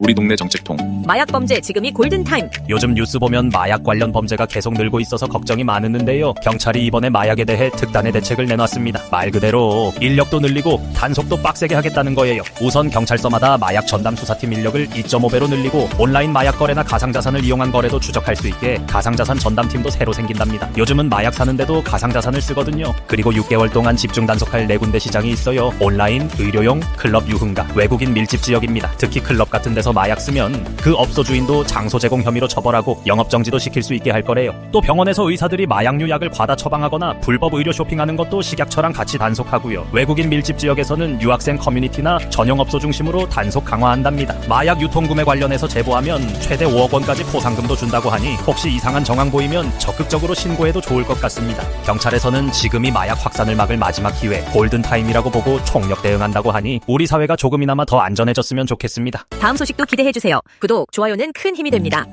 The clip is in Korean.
우리 동네 정책통. 마약 범죄 지금이 골든타임. 요즘 뉴스 보면 마약 관련 범죄가 계속 늘고 있어서 걱정이 많았는데요. 경찰이 이번에 마약에 대해 특단의 대책을 내놨습니다. 말 그대로 인력도 늘리고 단속도 빡세게 하겠다는 거예요. 우선 경찰서마다 마약 전담 수사팀 인력을 2.5배로 늘리고 온라인 마약 거래나 가상자산을 이용한 거래도 추적할 수 있게 가상자산 전담팀도 새로 생긴답니다. 요즘은 마약 사는데도 가상자산을 쓰거든요. 그리고 6개월 동안 집중 단속할 네 군데 시장이 있어요. 온라인, 의료용, 클럽 유흥가, 외국인 밀집 지역입니다. 특히 클럽 같은 데서 마약 쓰면 그 업소 주인도 장소 제공 혐의로 처벌하고 영업 정지도 시킬 수 있게 할 거래요. 또 병원에서 의사들이 마약류 약을 과다 처방하거나 불법 의료 쇼핑하는 것도 식약처랑 같이 단속하고요. 외국인 밀집 지역에서는 유학생 커뮤니티나 전용 업소 중심으로 단속 강화한답니다. 마약 유통 구매 관련해서 제보하면 최대 5억 원까지 포상금도 준다고 하니 혹시 이상한 정황 보이면 적극적으로 신고해도 좋을 것 같습니다. 경찰에서는 지금이 마약 확산을 막을 마지막 기회, 골든 타임이라고 보고 총력 대응한다고 하니 우리 사회가 조금이나마 더 안전해졌으면 좋겠습니다. 다음 소식 도 기대해 주세요. 구독, 좋아요는 큰 힘이 됩니다.